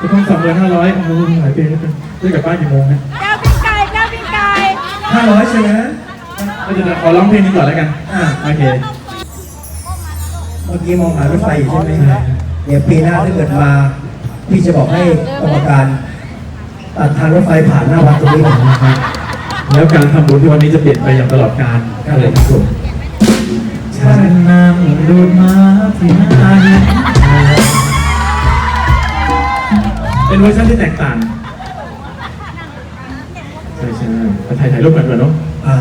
คุณต้องสองเดือนห้าร้อยโอ้โหหลายปีแล้วกันได้กลับบ้านกี่โมงนะแก้วปิ้งไก่แก้วปิ้งไก่ห้าร้อยใช่ไหมก็จะขอร้องเพลงนี้ก่อนแล้วกัน อ่าโอเค เมื่อกี้มองหารถไฟอยู่ใช่ไหมครับเดี๋ยวปีหน้าถ้าเกิดมา พี่จะบอกให้กรรมการตัดทางรถไฟผ่านหน้าวัดตรงนี้หน่อยนะครับ แล้วการทำบุญที่วันนี้จะเปลี่ยนไปอย่างตลอดกาลก็เลยครับผมฉันนั่งดูมาที่หน้า เป็นเวอร์ชันที่แตกต่างใช่ใช่ไปถ่ายถ่ายรูปกันก่อนเนาะอ่า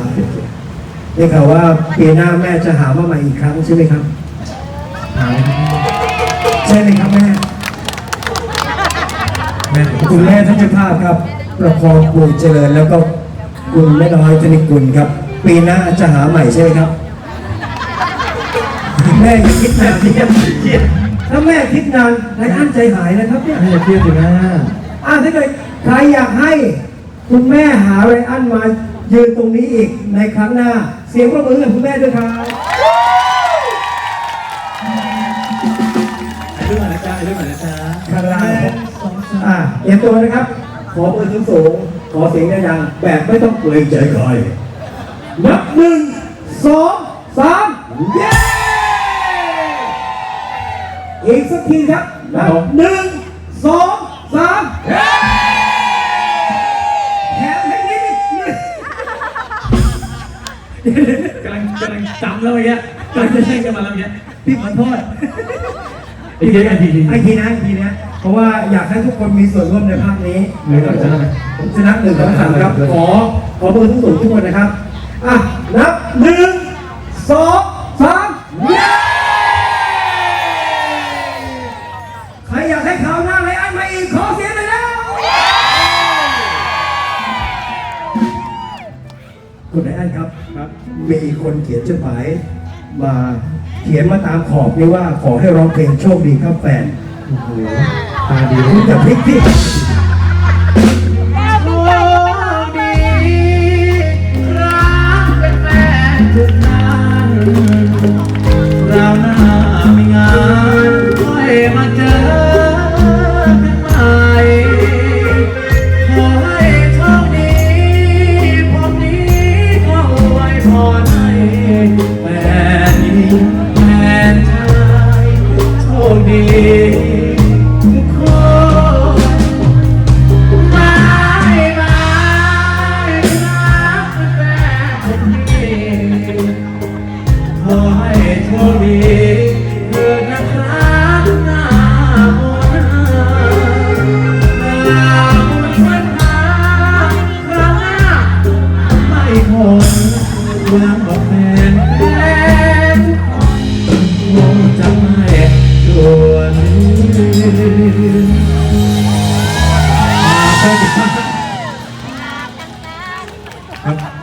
ได้ข่าวว่าปีหน้าแม่จะหามาใหม่อีกครั้งใช่ไหมครับ หาไหมครับใช่ไหมครับแม่แม่คุณแม่ท่านเจ้าภาพครับ ประคองบุญเจริญแล้วก็คุณแม่น้อยธนิกุลครับ ปีหน้าจะหาใหม่ใช่ไหมครับ แม่อย่าคิดนานที่ ถ้าแม่คิดนานไรอันใจหายนะครับเนี่ยแม่อย่าเครียดสิแม่อ่าถ้าเกิดใครอยากให้คุณแม่หาไรอันมายืนตรงนี้อีกในครั้งหน้า เสียงประมือกับคุณแม่ด้วยครับถ่ายรูปหน่อยนะจ๊ะถ่ายรูปหน่อยนะจ๊ะข้างล่างหนึ่สองสามอ่าเตรียมตัวนะครับ ขอมือสูงสูงๆขอเสียงดังๆแบบไม่ต้องเกรงใจใครนับหนึ่งสองสามเย้ อีกสักทีครับนับหนึ่งสองสามเย้แถมให้นิดนึงกำลังกำลังจำแล้วเมื่อกี้กำลังจะเล่นกันมาแล้วเมื่อกี้พี่ขอโทษไอ้เจ๊ไอ้ทีทีไอทีนะไอทีนะเพราะว่าอยากให้ทุกคนมีส่วนร่วมในภาพนี้หนึ่งสองสามผมจะนับหนึ่งสองสามครับขอขอมือทุกสูงทุกคนนะครับอะนับหนึ่งสอง คุณไรอันครับ ครับมีคนเขียนจดหมายมาเขียนมาตามขอบนี่ว่าขอให้ร้องเพลงโชคดีครับแฟนโอ้โหตาดีคุณจะพลิกที่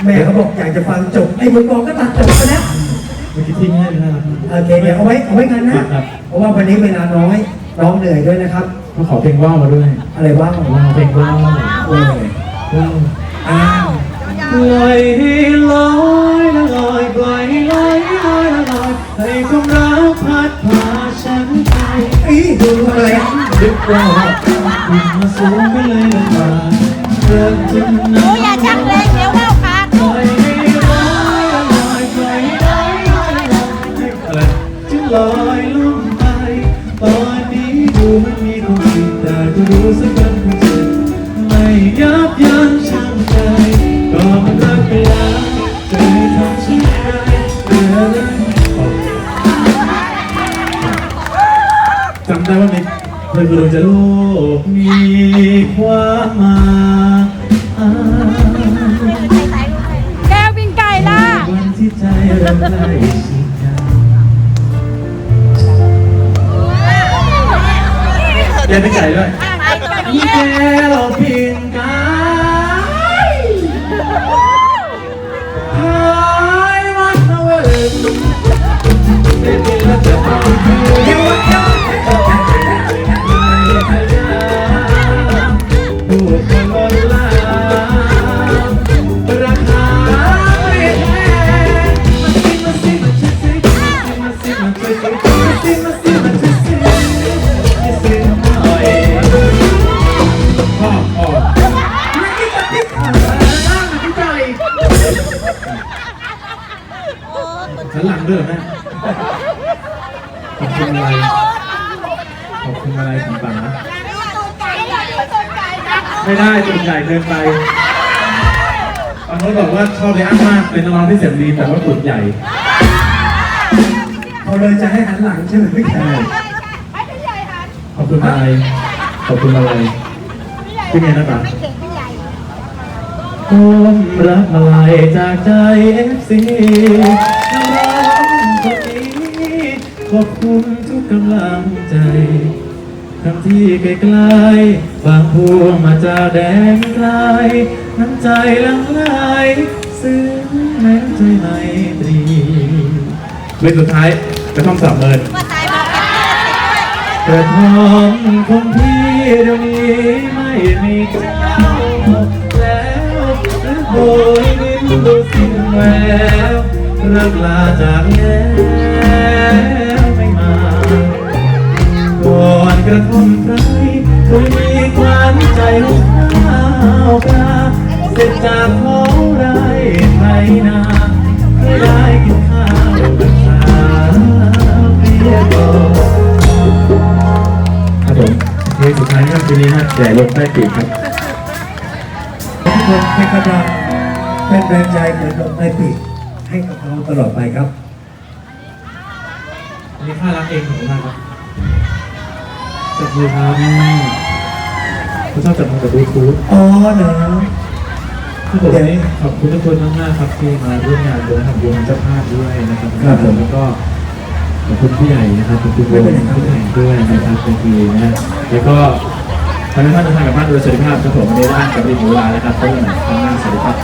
แม่เขาบอกอยากจะฟังจบไอ้มึงบอกก็ตัดจบไปแล้วเมื่อกี้ทิ้งให้เลยนะครับโอเคเดี๋ยวเอาไว้เอาไว้กันนะครับเพราะว่าวันนี้เวลาน้อยน้องเหนื่อยด้วยนะครับ ก็ขอเพลงว่าวมาด้วยอะไรว่างว่าวเพลงว่าวโอ้ยว่าวอ้าวปล่อยให้ลอยละลอยปล่อยให้ลอยลอยละลอยให้ความรักพัดพาฉันไปอีดูอะไรอะดึกว่าขึ้นมาสูงก็เลยลำบากเริ่มจะหนูหนัก มีเธอคือจโลกมีความหมายแก้วปิ้งไก่ล่ะ วันที่ใจเราได้ชิดกันแกเป็นไก่ด้วยอีแก้วพิงกายหายวันเอาไว้ได้ยินแล้วจะต้อง หลังด้วยเหรอแม่ขอบคุณอะไรขอบคุณอะไรของป๋าไม่ได้ตุ่นใหญ่เกินไปบางคนบอกว่าชอบเลยอ้างมากเป็นนักร้องที่เสียงดีแต่ว่าตุ่นใหญ่เขาเลยจะให้หันหลังใช่ไหมพี่แขกขอบคุณอะไร ขอบคุณอะไรพี่เนี่ยนะป๋าผมรับอะไรจากใจเอฟซีนักร้องคนนี้ ขอบคุณทุกกำลังใจ ทั้งที่ไกลๆบางพวงมาจากแดนไกล น้ำใจหลังไหลซึ้งแม้ใจไม่ตรีเรื่องสุดท้ายกระท่อมสับเมินกระท่อมของพี่เดี๋ยวนี้ไม่มีเจ้าแล้วหรือโบยบินดูสิ้นแววเลิกลาจากแล้ว ลงสุดท้ายนะครับคืนนี้ฮะแย่ลงใต้ปีกครับทุกคนเป็นกำลังเป็นแรงใจเหมือนลมในปีกให้กับเราตลอดไปครับอันนี้ค่ารักเองของท่านครับจับมือครับเขาชอบจับมือกับบลูทูธอ๋อเหรอครับผมนี่ขอบคุณทุกคนมากๆครับที่มาร่วมงานรวมทั้งวงเจ้าภาพด้วยนะครับครับผมแล้วก็ ขอบคุณผู้ใหญ่นะครับขอบคุณวงผู้ใหญ่ด้วยนะครับเป็นทีนะฮะแล้วก็ทำให้ท่านเดินทางกลับบ้านโดยสวัสดิภาพครับผมไม่ได้ร่างกับรีบหมูลานะครับพบกันใหม่ครั้งหน้าสวัสดีครับ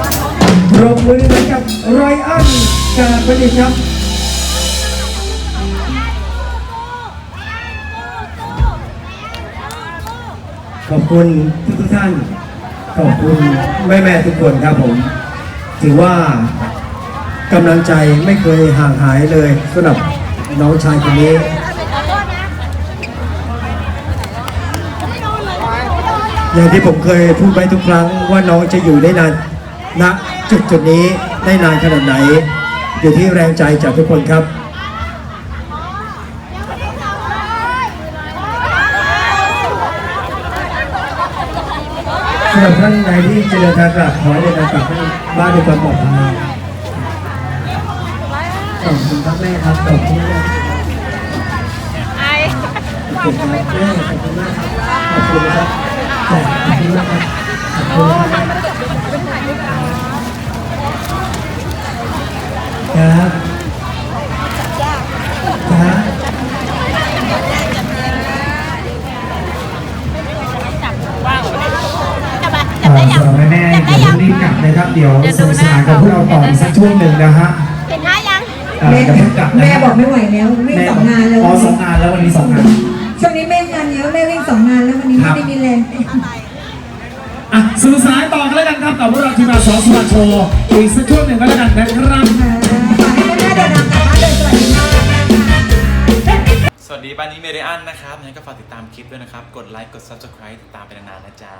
ปรบมือให้กับไรอันการประดิษฐ์ครับขอบคุณทุกทุกๆท่าน ขอบคุณแม่แม่ๆทุกคนครับผม ถือว่ากำลังใจไม่เคยห่างหายเลยสำหรับ น้องชายคนนี้อย่างที่ผมเคยพูดไปทุกครั้งว่าน้องจะอยู่ได้นานณจุดจุดนี้ได้นานขนาดไหน อยู่ที่แรงใจจากทุกคนครับสำหรับท่านใดที่จะเดินทางกลับขอให้เดินทางกลับบ้านด้วยความปลอดภัย ขอบคุณครับแม่ครับขอบคุณแม่ไอขอบคุณครับแม่ขอบคุณมากครับขอบคุณนะครับขอบคุณมากครับขอบคุณมากครับครับจับได้ยังสำหรับแม่ๆจับได้เดี๋ยวยังรีบกลับเลยครับ เดี๋ยวสนุกสนานกับพวกเราต่ออีกสักช่วงหนึ่งนะฮะ แม่อย่าเพิ่งกลับนะแม่ฮะบอกไม่ไหวแล้ววิ่งสองงานแล้วอ๋อสองงานแล้ววันนี้สองงาน ช่วงนี้แม่งานเยอะแม่วิ่งสองงานแล้ววันนี้ครัไม่บ ได้มีแรงอะสนุกสนานต่อกันแล้วกันครับกับพวกเราทีมงานสอสวัสดิ์โชว์อีกสักช่วงหนึ่งก็แล้วกันนะครับค่ะฝากให้แม่ๆเดินทางกลับบ้านโดยสวัสดิภาพนะคะ สวัสดีบ้านนี้เมเดียนนะครับงั้นก็ฝากติดตามคลิปด้วยนะครับ กดไลค์ กด Subscribe ติดตามไปนานๆนะจ๊ะ